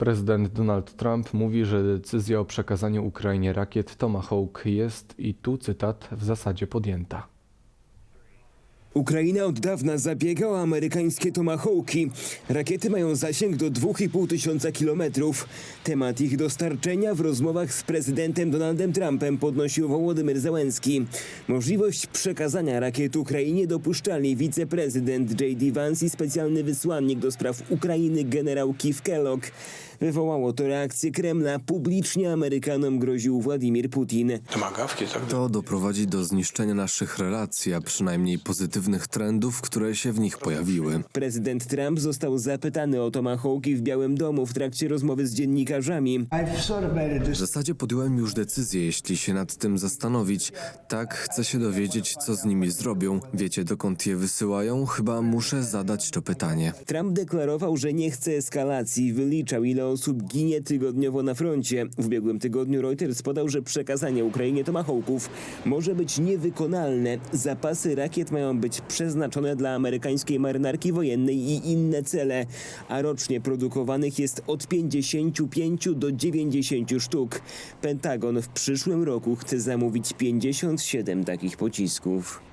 Prezydent Donald Trump mówi, że decyzja o przekazaniu Ukrainie rakiet Tomahawk jest, i tu cytat, w zasadzie podjęta. Ukraina od dawna zabiega o amerykańskie tomahawki. Rakiety mają zasięg do 2,5 tysiąca kilometrów. Temat ich dostarczenia w rozmowach z prezydentem Donaldem Trumpem podnosił Wołodymyr Załęski. Możliwość przekazania rakiet Ukrainie dopuszczali wiceprezydent J.D. Vance i specjalny wysłannik do spraw Ukrainy generał Keith Kellogg. Wywołało to reakcję Kremla. Publicznie Amerykanom groził Władimir Putin. To doprowadzi do zniszczenia naszych relacji, a przynajmniej pozytywnych trendów, które się w nich pojawiły. Prezydent Trump został zapytany o tomahawki w Białym Domu w trakcie rozmowy z dziennikarzami. W zasadzie podjąłem już decyzję, jeśli się nad tym zastanowić. Tak, chcę się dowiedzieć, co z nimi zrobią. Wiecie, dokąd je wysyłają? Chyba muszę zadać to pytanie. Trump deklarował, że nie chce eskalacji, wyliczał ile osób ginie tygodniowo na froncie. W ubiegłym tygodniu Reuters podał, że przekazanie Ukrainie tomahawków może być niewykonalne. Zapasy rakiet mają być przeznaczone dla amerykańskiej marynarki wojennej i inne cele, a rocznie produkowanych jest od 55 do 90 sztuk. Pentagon w przyszłym roku chce zamówić 57 takich pocisków.